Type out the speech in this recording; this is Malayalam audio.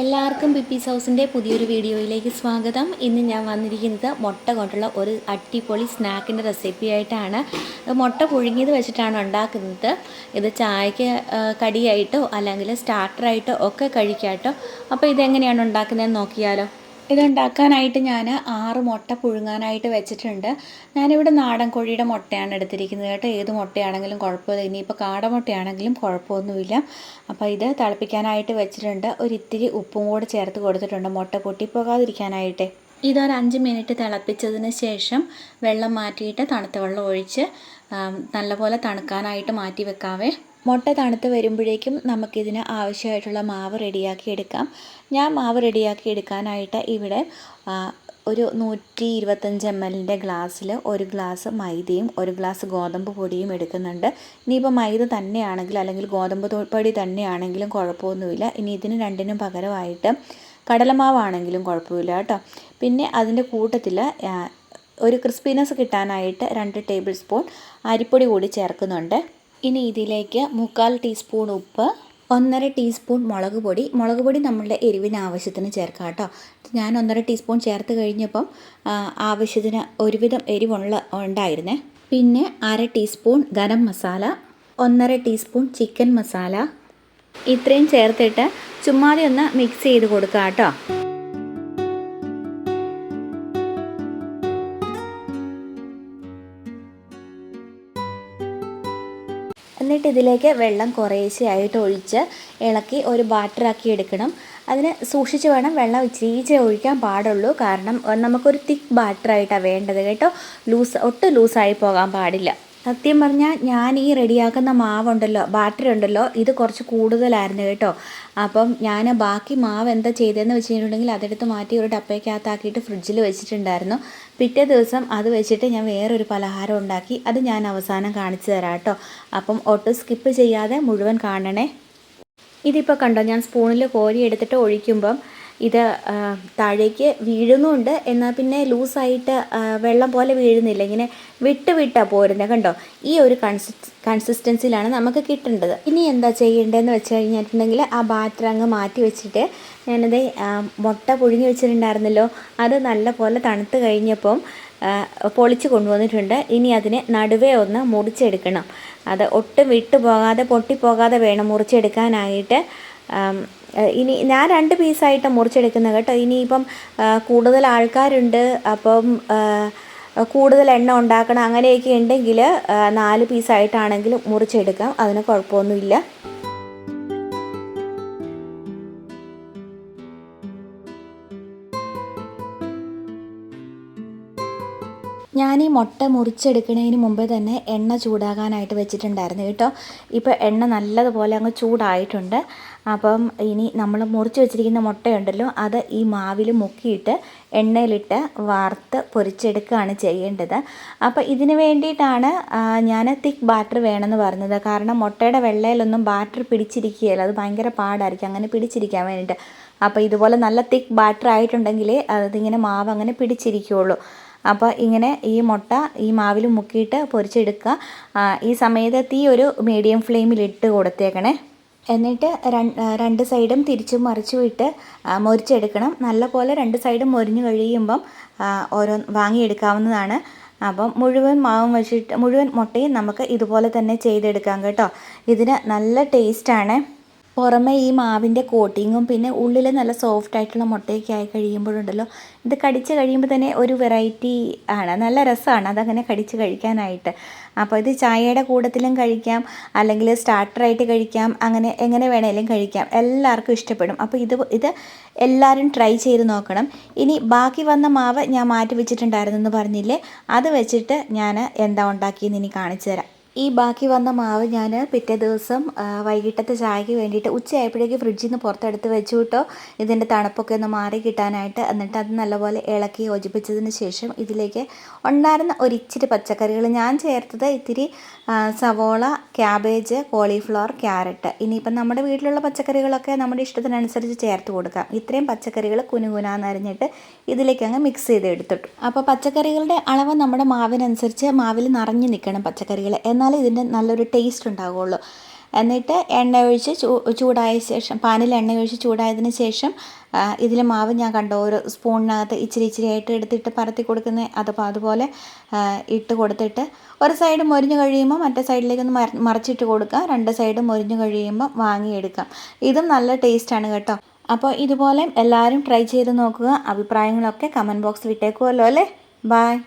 എല്ലാവർക്കും പിപ്പീസ് ഹൗസിന്റെ പുതിയൊരു വീഡിയോയിലേക്ക് സ്വാഗതം. ഇന്ന് ഞാൻ വന്നിരിക്കുന്നത് മുട്ട കൊണ്ടുള്ള ഒരു അടിപൊളി സ്നാക്കിന്റെ റെസിപ്പി ആയിട്ടാണ്. മുട്ട പുഴുങ്ങിയത് വെച്ചിട്ടാണ് ഉണ്ടാക്കുന്നത്. ഇത് ചായക്ക് കടിയായിട്ടോ അല്ലെങ്കിൽ സ്റ്റാർട്ടറായിട്ടോ ഒക്കെ കഴിക്കാട്ടോ. അപ്പോൾ ഇതെങ്ങനെയാണ് ഉണ്ടാക്കുന്നതെന്ന് നോക്കിയാലോ. ഇതുണ്ടാക്കാനായിട്ട് ഞാൻ ആറ് മുട്ട പുഴുങ്ങാനായിട്ട് വെച്ചിട്ടുണ്ട്. ഞാനിവിടെ നാടൻ കോഴിയുടെ മുട്ടയാണ് എടുത്തിരിക്കുന്നത് കേട്ടോ. ഏത് മുട്ടയാണെങ്കിലും കുഴപ്പമില്ല. ഇനിയിപ്പോൾ കാടമുട്ടയാണെങ്കിലും കുഴപ്പമൊന്നുമില്ല. അപ്പോൾ ഇത് തിളപ്പിക്കാനായിട്ട് വെച്ചിട്ടുണ്ട്. ഒരിത്തിരി ഉപ്പും കൂടെ ചേർത്ത് കൊടുത്തിട്ടുണ്ട് മുട്ട പൊട്ടിപ്പോകാതിരിക്കാനായിട്ട്. ഇതൊരു അഞ്ച് മിനിറ്റ് തിളപ്പിച്ചതിന് ശേഷം വെള്ളം മാറ്റിയിട്ട് തണുത്ത വെള്ളം ഒഴിച്ച് നല്ലപോലെ തണുക്കാനായിട്ട് മാറ്റി വെക്കാവേ. മുട്ട തണുത്ത് വരുമ്പോഴേക്കും നമുക്കിതിന് ആവശ്യമായിട്ടുള്ള മാവ് റെഡിയാക്കി എടുക്കാം. ഞാൻ മാവ് റെഡിയാക്കി എടുക്കാനായിട്ട് ഇവിടെ ഒരു നൂറ്റി ഇരുപത്തഞ്ച് എം എല്ലിന്റെ ഗ്ലാസ്സിൽ ഒരു ഗ്ലാസ് മൈദയും ഒരു ഗ്ലാസ് ഗോതമ്പ് പൊടിയും എടുക്കുന്നുണ്ട്. ഇനിയിപ്പോൾ മൈദ തന്നെയാണെങ്കിൽ അല്ലെങ്കിൽ ഗോതമ്പ് പൊടി തന്നെയാണെങ്കിലും കുഴപ്പമൊന്നുമില്ല. ഇനി ഇതിന് രണ്ടിനും പകരമായിട്ട് കടലമാവാണെങ്കിലും കുഴപ്പമില്ല കേട്ടോ. പിന്നെ അതിന്റെ കൂട്ടത്തിൽ ഒരു ക്രിസ്പിനെസ് കിട്ടാനായിട്ട് രണ്ട് ടേബിൾ സ്പൂൺ അരിപ്പൊടി കൂടി ചേർക്കുന്നുണ്ട്. ഇനി ഇതിലേക്ക് മുക്കാൽ ടീസ്പൂൺ ഉപ്പ് ഒന്നര ടീസ്പൂൺ മുളക് പൊടി. മുളക് പൊടി നമ്മളുടെ എരിവിന് ആവശ്യത്തിന് ചേർക്കാം കേട്ടോ. ഞാൻ ഒന്നര ടീസ്പൂൺ ചേർത്ത് കഴിഞ്ഞപ്പം ആവശ്യത്തിന് ഒരുവിധം എരിവുള്ള ഉണ്ടായിരുന്നേ. പിന്നെ അര ടീസ്പൂൺ ഗരം മസാല ഒന്നര ടീസ്പൂൺ ചിക്കൻ മസാല. ഇത്രയും ചേർത്തിട്ട് ചുമ്മാതെ ഒന്ന് മിക്സ് ചെയ്ത് കൊടുക്കാം കേട്ടോ. എന്നിട്ട് ഇതിലേക്ക് വെള്ളം കുറേശ്ശെയായിട്ട് ഒഴിച്ച് ഇളക്കി ഒരു ബാറ്ററാക്കി എടുക്കണം. അതിന് സൂക്ഷിച്ച് വേണം വെള്ളം ഇച്ചിരി ഒഴിക്കാൻ പാടുള്ളൂ. കാരണം നമുക്കൊരു തിക്ക് ബാറ്ററായിട്ടാണ് വേണ്ടത് കേട്ടോ. ലൂസ് ഒട്ടും ലൂസായി പോകാൻ പാടില്ല. സത്യം പറഞ്ഞാൽ ഞാൻ ഈ റെഡിയാക്കുന്ന മാവുണ്ടല്ലോ ബാറ്ററി ഉണ്ടല്ലോ ഇത് കുറച്ച് കൂടുതലായിരുന്നു കേട്ടോ. അപ്പം ഞാൻ ബാക്കി മാവ് എന്താ ചെയ്തതെന്ന് വെച്ചിട്ടുണ്ടെങ്കിൽ അതെടുത്ത് മാറ്റി ഒരു ഡപ്പയ്ക്കകത്താക്കിയിട്ട് ഫ്രിഡ്ജിൽ വെച്ചിട്ടുണ്ടായിരുന്നു. പിറ്റേ ദിവസം അത് വെച്ചിട്ട് ഞാൻ വേറൊരു പലഹാരം ഉണ്ടാക്കി. അത് ഞാൻ അവസാനം കാണിച്ചു തരാം കേട്ടോ. അപ്പം ഒട്ടും സ്കിപ്പ് ചെയ്യാതെ മുഴുവൻ കാണണേ. ഇതിപ്പോൾ കണ്ടോ ഞാൻ സ്പൂണിൽ കോരി എടുത്തിട്ട് ഒഴിക്കുമ്പം ഇത് താഴേക്ക് വീഴുന്നുണ്ട്. എന്നാൽ പിന്നെ ലൂസായിട്ട് വെള്ളം പോലെ വീഴുന്നില്ല. ഇങ്ങനെ വിട്ട് വിട്ടാ പോരുന്നത് കണ്ടോ? ഈ ഒരു കൺസിസ് കൺസിസ്റ്റൻസിയിലാണ് നമുക്ക് കിട്ടേണ്ടത്. ഇനി എന്താ ചെയ്യേണ്ടതെന്ന് വെച്ച് കഴിഞ്ഞിട്ടുണ്ടെങ്കിൽ ആ ബാറ്റർ അങ്ങ് മാറ്റി വെച്ചിട്ട് ഞാനത് മുട്ട പുഴുങ്ങി വെച്ചിട്ടുണ്ടായിരുന്നല്ലോ. അത് നല്ല പോലെ തണുത്ത് കഴിഞ്ഞപ്പം പൊളിച്ച് കൊണ്ടുവന്നിട്ടുണ്ട്. ഇനി അതിനെ നടുവേ ഒന്ന് മുറിച്ചെടുക്കണം. അത് ഒട്ടും വിട്ടു പോകാതെ പൊട്ടിപ്പോകാതെ വേണം മുറിച്ചെടുക്കാനായിട്ട്. ഇനി ഞാൻ രണ്ട് പീസായിട്ട് മുറിച്ചെടുക്കുന്നത് കേട്ടോ. ഇനിയിപ്പം കൂടുതൽ ആൾക്കാരുണ്ട്. അപ്പം കൂടുതൽ എണ്ണ ഉണ്ടാക്കണം അങ്ങനെയൊക്കെ ഉണ്ടെങ്കിൽ നാല് പീസായിട്ടാണെങ്കിലും മുറിച്ചെടുക്കാം. അതിന് കുഴപ്പമൊന്നുമില്ല. ഞാൻ ഈ മുട്ട മുറിച്ചെടുക്കുന്നതിന് മുമ്പേ തന്നെ എണ്ണ ചൂടാകാനായിട്ട് വെച്ചിട്ടുണ്ടായിരുന്നു കേട്ടോ. ഇപ്പോൾ എണ്ണ നല്ലതുപോലെ അങ്ങ് ചൂടായിട്ടുണ്ട്. അപ്പം ഇനി നമ്മൾ മുറിച്ച് വെച്ചിരിക്കുന്ന മുട്ടയുണ്ടല്ലോ അത് ഈ മാവിൽ മുക്കിയിട്ട് എണ്ണയിലിട്ട് വാർത്ത് പൊരിച്ചെടുക്കുകയാണ് ചെയ്യേണ്ടത്. അപ്പോൾ ഇതിന് വേണ്ടിയിട്ടാണ് ഞാൻ തിക്ക് ബാറ്റർ വേണമെന്ന് പറഞ്ഞത്. കാരണം മുട്ടയുടെ വെള്ളയിലൊന്നും ബാറ്റർ പിടിച്ചിരിക്കുകയില്ല. അത് ഭയങ്കര പാടായിരിക്കും അങ്ങനെ പിടിച്ചിരിക്കാൻ വേണ്ടിയിട്ട്. അപ്പോൾ ഇതുപോലെ നല്ല തിക്ക് ബാറ്റർ ആയിട്ടുണ്ടെങ്കിലേ അതിങ്ങനെ മാവ് അങ്ങനെ പിടിച്ചിരിക്കുകയുള്ളൂ അപ്പോൾ ഇങ്ങനെ ഈ മുട്ട ഈ മാവിൽ മുക്കിയിട്ട് പൊരിച്ചെടുക്കുക. ഈ സമയത്ത് തീ ഒരു മീഡിയം ഫ്ലെയിമിൽ ഇട്ട് കൊടുത്തേക്കണേ. എന്നിട്ട് രണ്ട് സൈഡും തിരിച്ചും മറിച്ചു വിട്ട് മൊരിച്ചെടുക്കണം. നല്ല പോലെ രണ്ട് സൈഡും മൊരിഞ്ഞു കഴിയുമ്പം ഓരോ വാങ്ങിയെടുക്കാവുന്നതാണ്. അപ്പം മുഴുവൻ മാവും വെച്ചിട്ട് മുഴുവൻ മുട്ടയും നമുക്ക് ഇതുപോലെ തന്നെ ചെയ്തെടുക്കാം കേട്ടോ. ഇതിന് നല്ല ടേസ്റ്റാണ് പുറമെ ഈ മാവിന്റെ കോട്ടിങ്ങും പിന്നെ ഉള്ളിൽ നല്ല സോഫ്റ്റ് ആയിട്ടുള്ള മുട്ടയൊക്കെ ആയി കഴിയുമ്പോഴുണ്ടല്ലോ ഇത് കടിച്ച് കഴിയുമ്പോൾ തന്നെ ഒരു വെറൈറ്റി ആണ്. നല്ല രസമാണ് അതങ്ങനെ കടിച്ച് കഴിക്കാനായിട്ട്. അപ്പോൾ ഇത് ചായയുടെ കൂട്ടത്തിലും കഴിക്കാം അല്ലെങ്കിൽ സ്റ്റാർട്ടറായിട്ട് കഴിക്കാം അങ്ങനെ എങ്ങനെ വേണേലും കഴിക്കാം. എല്ലാവർക്കും ഇഷ്ടപ്പെടും. അപ്പോൾ ഇത് ഇത് എല്ലാവരും ട്രൈ ചെയ്ത് നോക്കണം. ഇനി ബാക്കി വന്ന മാവ് ഞാൻ മാറ്റി വെച്ചിട്ടുണ്ടായിരുന്നു എന്ന് പറഞ്ഞില്ലേ? അത് വെച്ചിട്ട് ഞാൻ എന്താ ഉണ്ടാക്കിയെന്ന് ഇനി കാണിച്ചു തരാം. ഈ ബാക്കി വന്ന മാവ് ഞാൻ പിറ്റേ ദിവസം വൈകിട്ടത്തെ ചായക്ക് വേണ്ടിയിട്ട് ഉച്ചയായപ്പോഴേക്ക് ഫ്രിഡ്ജിൽ നിന്ന് പുറത്തെടുത്ത് വെച്ചു കിട്ടോ ഇതിന്റെ തണുപ്പൊക്കെ ഒന്ന് മാറി കിട്ടാനായിട്ട് എന്നിട്ട് അത് നല്ലപോലെ ഇളക്കി യോജിപ്പിച്ചതിന് ശേഷം ഇതിലേക്ക് ഉണ്ടായിരുന്ന ഒരിച്ചിരി പച്ചക്കറികൾ ഞാൻ ചേർത്തത് ഇത്തിരി സവോള ക്യാബേജ് കോളിഫ്ലവർ ക്യാരറ്റ്. ഇനിയിപ്പം നമ്മുടെ വീട്ടിലുള്ള പച്ചക്കറികളൊക്കെ നമ്മുടെ ഇഷ്ടത്തിനനുസരിച്ച് ചേർത്ത് കൊടുക്കാം. ഇത്രയും പച്ചക്കറികൾ കുനുകുനാന്ന് അരിഞ്ഞിട്ട് ഇതിലേക്ക് അങ്ങ് മിക്സ് ചെയ്ത് എടുത്തിട്ടു അപ്പോൾ പച്ചക്കറികളുടെ അളവ് നമ്മുടെ മാവിനനുസരിച്ച് മാവിൽ നിറഞ്ഞു നിൽക്കണം പച്ചക്കറികൾ. എന്നാലേ ഇതിന്റെ നല്ലൊരു ടേസ്റ്റ് ഉണ്ടാവുകയുള്ളൂ എന്നിട്ട് എണ്ണ ഒഴിച്ച് ചൂടായ ശേഷം പാനിൽ എണ്ണ ഒഴിച്ച് ചൂടായതിന് ശേഷം ഇതിൽ മാവ് ഞാൻ കണ്ടോ ഒരു സ്പൂണിനകത്ത് ഇച്ചിരി ഇച്ചിരി ആയിട്ട് എടുത്തിട്ട് പരത്തി കൊടുക്കുന്ന അതപ്പോൾ അതുപോലെ ഇട്ട് കൊടുത്തിട്ട് ഒരു സൈഡ് മൊരിഞ്ഞ് കഴിയുമ്പോൾ മറ്റേ സൈഡിലേക്ക് ഒന്ന് മറിച്ചിട്ട് കൊടുക്കുക. രണ്ട് സൈഡും മൊരിഞ്ഞ് കഴിയുമ്പോൾ വാങ്ങിയെടുക്കാം ഇതും നല്ല ടേസ്റ്റാണ് കേട്ടോ. അപ്പോൾ ഇതുപോലെ എല്ലാവരും ട്രൈ ചെയ്ത് നോക്കുക. അഭിപ്രായങ്ങളൊക്കെ കമന്റ് ബോക്സിൽ ഇട്ടേക്കുമല്ലോ അല്ലേ? ബായ്